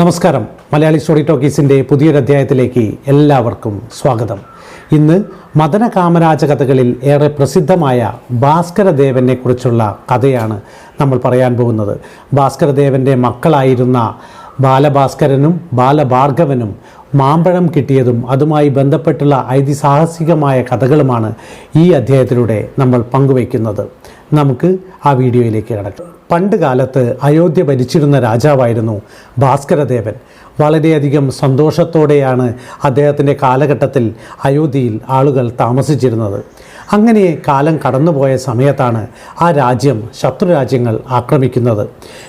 നമസ്കാരം. മലയാളി സ്റ്റോറി ടോക്കീസിന്റെ പുതിയൊരധ്യായത്തിലേക്ക് എല്ലാവർക്കും സ്വാഗതം. ഇന്ന് മദന കാമരാജ കഥകളിൽ ഏറെ പ്രസിദ്ധമായ ഭാസ്കരദേവനെ കുറിച്ചുള്ള കഥയാണ് നമ്മൾ പറയാൻ പോകുന്നത്. ഭാസ്കരദേവന്റെ മക്കളായിരുന്ന ബാലഭാസ്കരനും ബാലഭാർഗവനും മാമ്പഴം കിട്ടിയതും അതുമായി ബന്ധപ്പെട്ടുള്ള ഐതിസാഹസികമായ കഥകളുമാണ് ഈ അധ്യായത്തിലൂടെ നമ്മൾ പങ്കുവയ്ക്കുന്നത്. നമുക്ക് ആ വീഡിയോയിലേക്ക് കിടക്കാം. പണ്ട് കാലത്ത് അയോധ്യ ഭരിച്ചിരുന്ന രാജാവായിരുന്നു ഭാസ്കരദേവൻ. വളരെയധികം സന്തോഷത്തോടെയാണ് അദ്ദേഹത്തിന്റെ കാലഘട്ടത്തിൽ അയോധ്യയിൽ ആളുകൾ താമസിച്ചിരുന്നത്. അങ്ങനെ കാലം കടന്നുപോയ സമയത്താണ് ആ രാജ്യം ശത്രുരാജ്യങ്ങൾ ആക്രമിക്കുന്നത്.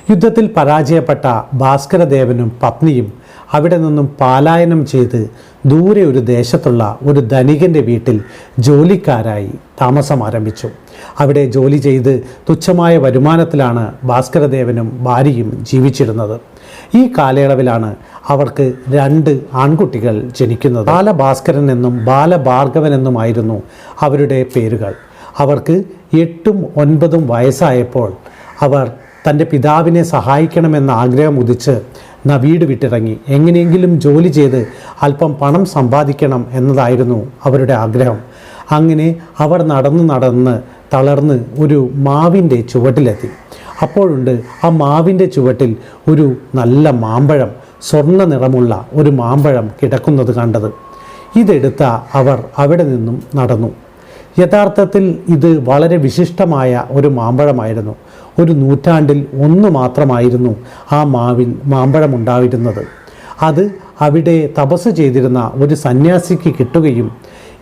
യുദ്ധത്തിൽ പരാജയപ്പെട്ട ഭാസ്കരദേവനും പത്നിയും അവിടെ നിന്നും പാലായനം ചെയ്ത് ദൂരെ ഒരു ദേശത്തുള്ള ഒരു ധനികന്റെ വീട്ടിൽ ജോലിക്കാരായി താമസം ആരംഭിച്ചു. അവിടെ ജോലി ചെയ്ത് തുച്ഛമായ വരുമാനത്തിലാണ് ഭാസ്കരദേവനും ഭാര്യയും ജീവിച്ചിരുന്നത്. ഈ കാലയളവിലാണ് അവർക്ക് രണ്ട് ആൺകുട്ടികൾ ജനിക്കുന്നത്. ബാലഭാസ്കരൻ എന്നും ബാലഭാർഗവൻ എന്നുമായിരുന്നു അവരുടെ പേരുകൾ. അവർക്ക് എട്ടും ഒൻപതും വയസ്സായപ്പോൾ അവർ തന്റെ പിതാവിനെ സഹായിക്കണമെന്ന ആഗ്രഹം ഉദിച്ച് ന വീട് വിട്ടിറങ്ങി. എങ്ങനെയെങ്കിലും ജോലി ചെയ്ത് അല്പം പണം സമ്പാദിക്കണം എന്നതായിരുന്നു അവരുടെ ആഗ്രഹം. അങ്ങനെ അവർ നടന്ന് നടന്ന് തളർന്ന് ഒരു മാവിന്റെ ചുവട്ടിലെത്തി. അപ്പോഴുണ്ട് ആ മാവിന്റെ ചുവട്ടിൽ ഒരു നല്ല മാമ്പഴം സ്വർണ നിറമുള്ള ഒരു മാമ്പഴം കിടക്കുന്നത് കണ്ടത്. ഇതെടുത്ത അവർ അവിടെ നിന്നും നടന്നു. യഥാർത്ഥത്തിൽ ഇത് വളരെ വിശിഷ്ടമായ ഒരു മാമ്പഴമായിരുന്നു. ഒരു നൂറ്റാണ്ടിൽ ഒന്ന് മാത്രമായിരുന്നു ആ മാവിൽ മാമ്പഴമുണ്ടായിരുന്നത്. അത് അവിടെ തപസ് ചെയ്തിരുന്ന ഒരു സന്യാസിക്ക് കിട്ടുകയും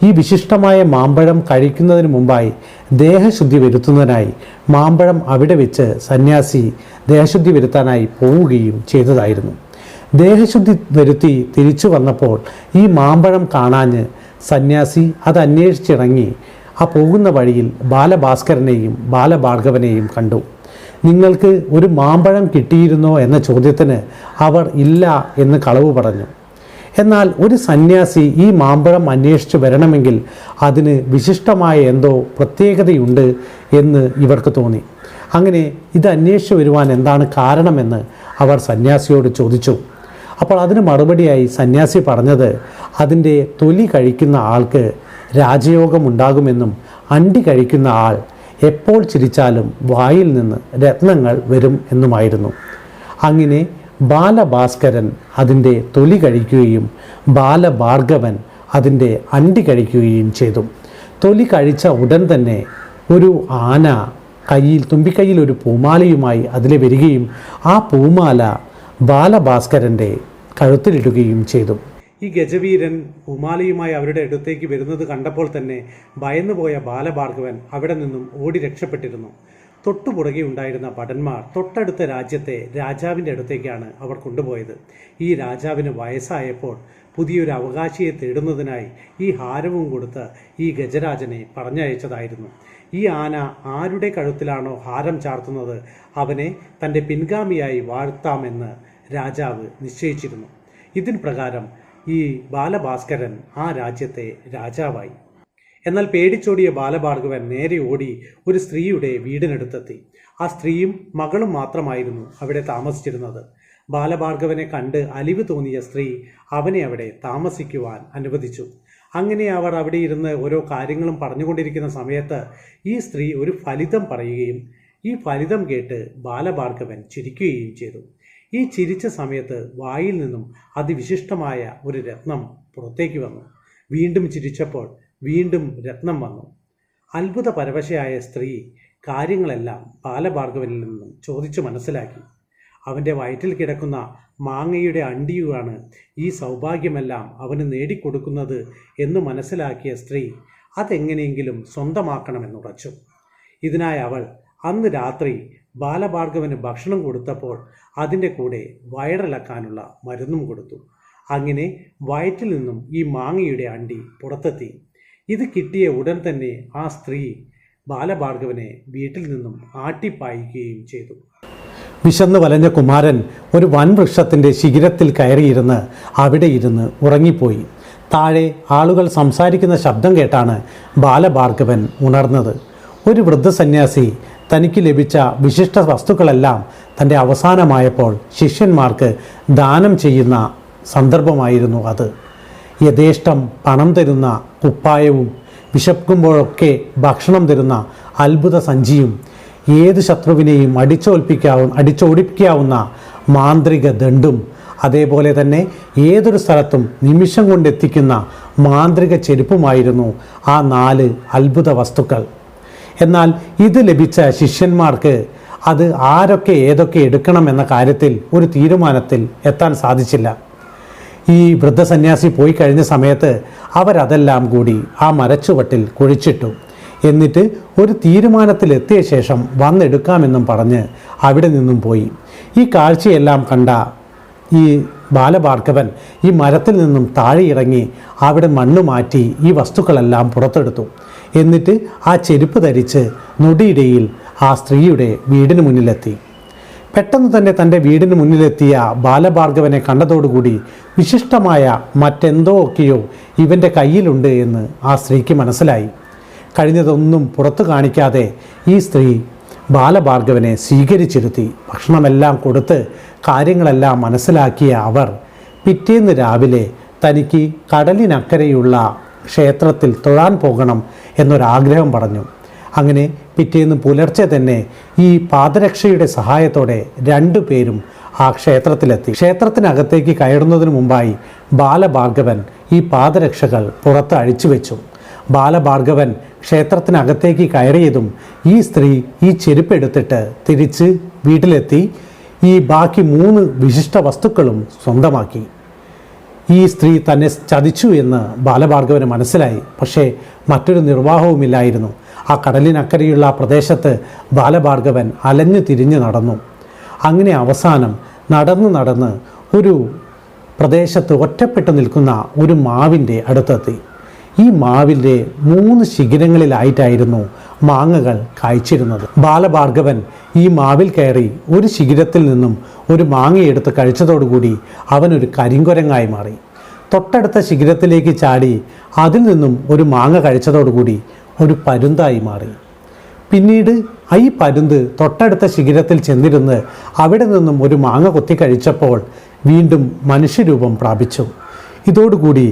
ഈ വിശിഷ്ടമായ മാമ്പഴം കഴിക്കുന്നതിന് മുമ്പായി ദേഹശുദ്ധി വരുത്തുന്നതിനായി മാമ്പഴം അവിടെ വെച്ച് സന്യാസി ദേഹശുദ്ധി വരുത്താനായി പോവുകയും ചെയ്തതായിരുന്നു. ദേഹശുദ്ധി വരുത്തി തിരിച്ചു വന്നപ്പോൾ ഈ മാമ്പഴം കാണാഞ്ഞ് സന്യാസി അത് അന്വേഷിച്ചിറങ്ങി ആ പോകുന്ന വഴിയിൽ ബാലഭാസ്കരനെയും ബാലഭാർഗവനെയും കണ്ടു. നിങ്ങൾക്ക് ഒരു മാമ്പഴം കിട്ടിയിരുന്നോ എന്ന ചോദ്യത്തിന് അവർ ഇല്ല എന്ന് കളവ് പറഞ്ഞു. എന്നാൽ ഒരു സന്യാസി ഈ മാമ്പഴം അന്വേഷിച്ച് വരണമെങ്കിൽ അതിന് വിശിഷ്ടമായ എന്തോ പ്രത്യേകതയുണ്ട് എന്ന് ഇവർക്ക് തോന്നി. അങ്ങനെ ഇത് അന്വേഷിച്ച് വരുവാൻ എന്താണ് കാരണമെന്ന് അവർ സന്യാസിയോട് ചോദിച്ചു. അപ്പോൾ അതിന് മറുപടിയായി സന്യാസി പറഞ്ഞത് അതിന്റെ തൊലി കഴിക്കുന്ന ആൾക്ക് രാജയോഗം ഉണ്ടാകുമെന്നും അണ്ടി കഴിക്കുന്ന ആൾ എപ്പോൾ ചിരിച്ചാലും വായിൽ നിന്ന് രത്നങ്ങൾ വരും എന്നുമായിരുന്നു. അങ്ങനെ ബാലഭാസ്കരൻ അതിന്റെ തൊലി കഴിക്കുകയും ബാലഭാർഗവൻ അതിന്റെ അണ്ടി കഴിക്കുകയും ചെയ്തു. തൊലി കഴിച്ച ഉടൻ തന്നെ ഒരു ആന കയ്യിൽ തുമ്പിക്കൈയിൽ ഒരു പൂമാലയുമായി അതിലെ വരികയും ആ പൂമാല ബാലഭാസ്കരന്റെ കഴുത്തിലിടുകയും ചെയ്തു. ഈ ഗജവീരൻ ഉമാലിയുമായി അവരുടെ അടുത്തേക്ക് വരുന്നത് കണ്ടപ്പോൾ തന്നെ ഭയന്നുപോയ ബാലഭാർഗവൻ അവിടെ നിന്നും ഓടി രക്ഷപ്പെട്ടിരുന്നു. തൊട്ടുപുറകെ ഉണ്ടായിരുന്ന ഭടന്മാർ തൊട്ടടുത്ത രാജ്യത്തെ രാജാവിന്റെ അടുത്തേക്കാണ് അവർ കൊണ്ടുപോയത്. ഈ രാജാവിന് വയസ്സായപ്പോൾ പുതിയൊരു അവകാശിയെ തേടുന്നതിനായി ഈ ഹാരവും കൊടുത്ത് ഈ ഗജരാജനെ പറഞ്ഞയച്ചതായിരുന്നു. ഈ ആന ആരുടെ കഴുത്തിലാണോ ഹാരം ചാർത്തുന്നത് അവനെ തന്റെ പിൻഗാമിയായി വാഴ്ത്താമെന്ന് രാജാവ് നിശ്ചയിച്ചിരുന്നു. ഇതിന് പ്രകാരം ഈ ബാലഭാസ്കരൻ ആ രാജ്യത്തെ രാജാവായി. എന്നാൽ പേടിച്ചോടിയ ബാലഭാർഗവൻ നേരെ ഓടി ഒരു സ്ത്രീയുടെ വീടിനടുത്തെത്തി. ആ സ്ത്രീയും മകളും മാത്രമായിരുന്നു അവിടെ താമസിച്ചിരുന്നത്. ബാലഭാർഗവനെ കണ്ട് അലിവ് തോന്നിയ സ്ത്രീ അവനെ അവിടെ താമസിക്കുവാൻ അനുവദിച്ചു. അങ്ങനെ അവർ അവിടെ ഇരുന്ന് ഓരോ കാര്യങ്ങളും പറഞ്ഞുകൊണ്ടിരിക്കുന്ന സമയത്ത് ഈ സ്ത്രീ ഒരു ഫലിതം പറയുകയും ഈ ഫലിതം കേട്ട് ബാലഭാർഗവൻ ചിരിക്കുകയും ചെയ്തു. ഈ ചിരിച്ച സമയത്ത് വായിൽ നിന്നും അതിവിശിഷ്ടമായ ഒരു രത്നം പുറത്തേക്ക് വന്നു. വീണ്ടും ചിരിച്ചപ്പോൾ വീണ്ടും രത്നം വന്നു. അത്ഭുത പരവശയായ സ്ത്രീ കാര്യങ്ങളെല്ലാം ബാലഭാർഗവനിൽ നിന്നും ചോദിച്ചു മനസ്സിലാക്കി. അവന്റെ വയറ്റിൽ കിടക്കുന്ന മാങ്ങയുടെ അണ്ടിയുമാണ് ഈ സൗഭാഗ്യമെല്ലാം അവന് നേടിക്കൊടുക്കുന്നത് എന്ന് മനസ്സിലാക്കിയ സ്ത്രീ അതെങ്ങനെയെങ്കിലും സ്വന്തമാക്കണമെന്നുറച്ചു. ഇതിനായി അവൾ അന്ന് രാത്രി ബാലഭാർഗവന് ഭക്ഷണം കൊടുത്തപ്പോൾ അതിന്റെ കൂടെ വയറിളക്കാനുള്ള മരുന്നും കൊടുത്തു. അങ്ങനെ വയറ്റിൽ നിന്നും ഈ മാങ്ങയുടെ അണ്ടി പുറത്തെത്തി. ഇത് കിട്ടിയ ഉടൻ തന്നെ ആ സ്ത്രീ ബാലഭാർഗവനെ വീട്ടിൽ നിന്നും ആട്ടിപ്പായിക്കുകയും ചെയ്തു. വിശന്ന് വലഞ്ഞ കുമാരൻ ഒരു വൻവൃക്ഷത്തിന്റെ ശിഖിരത്തിൽ കയറിയിരുന്ന് അവിടെ ഇരുന്ന് ഉറങ്ങിപ്പോയി. താഴെ ആളുകൾ സംസാരിക്കുന്ന ശബ്ദം കേട്ടാണ് ബാലഭാർഗവൻ ഉണർന്നത്. ഒരു വൃദ്ധസന്യാസി തനിക്ക് ലഭിച്ച വിശിഷ്ട വസ്തുക്കളെല്ലാം തന്റെ അവസാനമായപ്പോൾ ശിഷ്യന്മാർക്ക് ദാനം ചെയ്യുന്ന സന്ദർഭമായിരുന്നു അത്. യഥേഷ്ടം പണം തരുന്ന കുപ്പായവും വിശക്കുമ്പോഴൊക്കെ ഭക്ഷണം തരുന്ന അത്ഭുത സഞ്ചിയും ഏത് ശത്രുവിനെയും അടിച്ചോൽപ്പിക്കാവുന്ന അടിച്ചോടിപ്പിക്കാവുന്ന മാന്ത്രിക ദണ്ടും അതേപോലെ തന്നെ ഏതൊരു സ്ഥലത്തും നിമിഷം കൊണ്ടെത്തിക്കുന്ന മാന്ത്രിക ചെരുപ്പുമായിരുന്നു ആ നാല് അത്ഭുത വസ്തുക്കൾ. എന്നാൽ ഇത് ലഭിച്ച ശിഷ്യന്മാർക്ക് അത് ആരൊക്കെ ഏതൊക്കെ എടുക്കണം എന്ന കാര്യത്തിൽ ഒരു തീരുമാനത്തിൽ എത്താൻ സാധിച്ചില്ല. ഈ വൃദ്ധസന്യാസി പോയി കഴിഞ്ഞ സമയത്ത് അവരതെല്ലാം കൂടി ആ മരച്ചുവട്ടിൽ കുഴിച്ചിട്ടു. എന്നിട്ട് ഒരു തീരുമാനത്തിലെത്തിയ ശേഷം വന്നെടുക്കാമെന്നും പറഞ്ഞ് അവിടെ നിന്നും പോയി. ഈ കാഴ്ചയെല്ലാം കണ്ട ഈ ബാലഭാർഗവൻ ഈ മരത്തിൽ നിന്നും താഴെ ഇറങ്ങി അവിടെ മണ്ണ് മാറ്റി ഈ വസ്തുക്കളെല്ലാം പുറത്തെടുത്തു. എന്നിട്ട് ആ ചെരുപ്പ് ധരിച്ച് നൊടിയിടയിൽ ആ സ്ത്രീയുടെ വീടിന് മുന്നിലെത്തി. പെട്ടെന്ന് തന്നെ തന്റെ വീടിന് മുന്നിലെത്തിയ ബാലഭാർഗവനെ കണ്ടതോടുകൂടി വിശിഷ്ടമായ മറ്റെന്തോ ഒക്കെയോ ഇവന്റെ കയ്യിലുണ്ട് എന്ന് ആ സ്ത്രീക്ക് മനസ്സിലായി. കഴിഞ്ഞതൊന്നും പുറത്തു കാണിക്കാതെ ഈ സ്ത്രീ ബാലഭാർഗവനെ സ്വീകരിച്ചിരുത്തി. ഭക്ഷണമെല്ലാം കൊടുത്ത് കാര്യങ്ങളെല്ലാം മനസ്സിലാക്കിയ അവർ പിറ്റേന്ന് രാവിലെ തനിക്ക് കടലിനക്കരെയുള്ള ക്ഷേത്രത്തിൽ തൊഴാൻ പോകണം എന്നൊരാഗ്രഹം പറഞ്ഞു. അങ്ങനെ പിറ്റേന്ന് പുലർച്ചെ തന്നെ ഈ പാദരക്ഷയുടെ സഹായത്തോടെ രണ്ടു പേരും ആ ക്ഷേത്രത്തിലെത്തി. ക്ഷേത്രത്തിനകത്തേക്ക് കയറുന്നതിന് മുമ്പായി ബാലഭാർഗവൻ ഈ പാദരക്ഷകൾ പുറത്ത് അഴിച്ചു വെച്ചു ബാലഭാർഗവൻ ക്ഷേത്രത്തിനകത്തേക്ക് കയറിയതും ഈ സ്ത്രീ ഈ ചെരുപ്പെടുത്തിട്ട് തിരിച്ച് വീട്ടിലെത്തി. ഈ ബാക്കി മൂന്ന് വിശിഷ്ട വസ്തുക്കളും സ്വന്തമാക്കി. ഈ സ്ത്രീ തന്നെ ചതിച്ചു എന്ന് ബാലഭാർഗവന് മനസ്സിലായി. പക്ഷേ മറ്റൊരു നിർവാഹവുമില്ലായിരുന്നു. ആ കടലിനക്കരയുള്ള ആ പ്രദേശത്ത് ബാലഭാർഗവൻ അലഞ്ഞു തിരിഞ്ഞു നടന്നു. അങ്ങനെ അവസാനം നടന്ന് നടന്ന് ഒരു പ്രദേശത്ത് ഒറ്റപ്പെട്ടു നിൽക്കുന്ന ഒരു മാവിന്റെ അടുത്തെത്തി. ഈ മാവിന്റെ മൂന്ന് ശിഖിരങ്ങളിലായിട്ടായിരുന്നു മാങ്ങകൾ കായ്ച്ചിരുന്നത്. ബാലഭാർഗവൻ ഈ മാവിൽ കയറി ഒരു ശിഖിരത്തിൽ നിന്നും ഒരു മാങ്ങയെടുത്ത് കഴിച്ചതോടുകൂടി അവനൊരു കരിങ്കുരങ്ങായി മാറി. തൊട്ടടുത്ത ശിഖിരത്തിലേക്ക് ചാടി അതിൽ നിന്നും ഒരു മാങ്ങ കഴിച്ചതോടുകൂടി ഒരു പരുന്തായി മാറി. പിന്നീട് ഈ പരുന്ത് തൊട്ടടുത്ത ശിഖിരത്തിൽ ചെന്നിരുന്ന് അവിടെ നിന്നും ഒരു മാങ്ങ കൊത്തി കഴിച്ചപ്പോൾ വീണ്ടും മനുഷ്യരൂപം പ്രാപിച്ചു. ഇതോടുകൂടി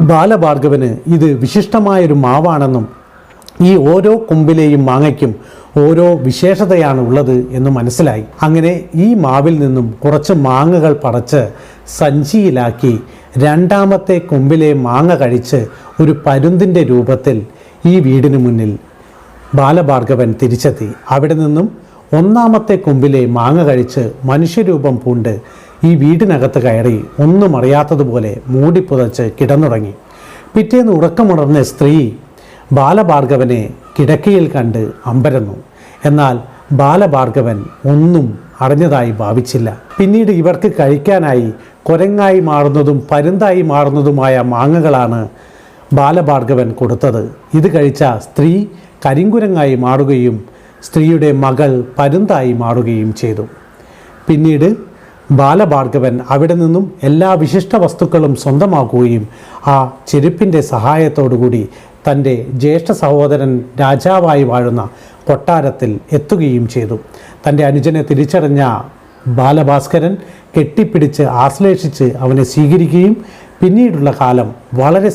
ബാലഭാർഗവന് ഇത് വിശിഷ്ടമായൊരു മാവാണെന്നും ഈ ഓരോ കൊമ്പിലെയും മാങ്ങയ്ക്കും ഓരോ വിശേഷതയാണ് ഉള്ളത് എന്ന് മനസ്സിലായി. അങ്ങനെ ഈ മാവിൽ നിന്നും കുറച്ച് മാങ്ങകൾ പറിച്ച് സഞ്ചിയിലാക്കി രണ്ടാമത്തെ കൊമ്പിലെ മാങ്ങ കഴിച്ച് ഒരു പരുന്തിന്റെ രൂപത്തിൽ ഈ വീടിന് മുന്നിൽ ബാലഭാർഗവൻ തിരിച്ചെത്തി. അവിടെ നിന്നും ഒന്നാമത്തെ കൊമ്പിലെ മാങ്ങ കഴിച്ച് മനുഷ്യരൂപം പൂണ്ട് ഈ വീടിനകത്ത് കയറി ഒന്നും അറിയാത്തതുപോലെ മൂടിപ്പുതച്ച് കിടന്നുറങ്ങി. പിറ്റേന്ന് ഉറക്കമുണർന്ന സ്ത്രീ ബാലഭാർഗവനെ കിടക്കയിൽ കണ്ട് അമ്പരന്നു. എന്നാൽ ബാലഭാർഗവൻ ഒന്നും അറിഞ്ഞതായി ഭാവിച്ചില്ല. പിന്നീട് ഇവർക്ക് കഴിക്കാനായി കൊരങ്ങായി മാറുന്നതും പരുന്തായി മാറുന്നതുമായ മാങ്ങകളാണ് ബാലഭാർഗവൻ കൊടുത്തത്. ഇത് കഴിച്ച സ്ത്രീ കരിങ്കുരങ്ങായി മാറുകയും സ്ത്രീയുടെ മകൾ പരുന്തായി മാറുകയും ചെയ്തു. പിന്നീട് ബാലഭാർഗവൻ അവിടെ നിന്നും എല്ലാ വിശിഷ്ട വസ്തുക്കളും സ്വന്തമാക്കുകയും ആ ചെരുപ്പിന്റെ സഹായത്തോടുകൂടി തന്റെ ജ്യേഷ്ഠ സഹോദരൻ രാജാവായി വാഴുന്ന കൊട്ടാരത്തിൽ എത്തുകയും ചെയ്തു. തന്റെ അനുജനെ തിരിച്ചറിഞ്ഞ ബാലഭാസ്കരൻ കെട്ടിപ്പിടിച്ച് ആശ്ലേഷിച്ച് അവനെ സ്വീകരിക്കുകയും പിന്നീടുള്ള കാലം വളരെ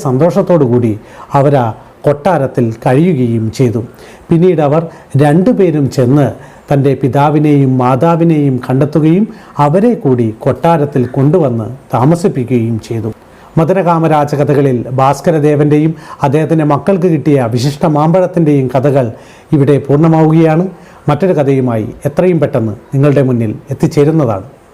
കൂടി അവരാ കൊട്ടാരത്തിൽ കഴിയുകയും ചെയ്തു. പിന്നീട് അവർ രണ്ടുപേരും ചെന്ന് തന്റെ പിതാവിനെയും മാതാവിനെയും കണ്ടെത്തുകയും അവരെ കൂടി കൊട്ടാരത്തിൽ കൊണ്ടുവന്ന് താമസിപ്പിക്കുകയും ചെയ്തു. മധുരകാമരാജകഥകളിൽ ഭാസ്കരദേവന്റെയും അദ്ദേഹത്തിന്റെ മക്കൾക്ക് കിട്ടിയ വിശിഷ്ട മാമ്പഴത്തിന്റെയും കഥകൾ ഇവിടെ പൂർണമാവുകയാണ്. മറ്റൊരു കഥയുമായി എത്രയും പെട്ടെന്ന് നിങ്ങളുടെ മുന്നിൽ എത്തിച്ചേരുന്നതാണ്.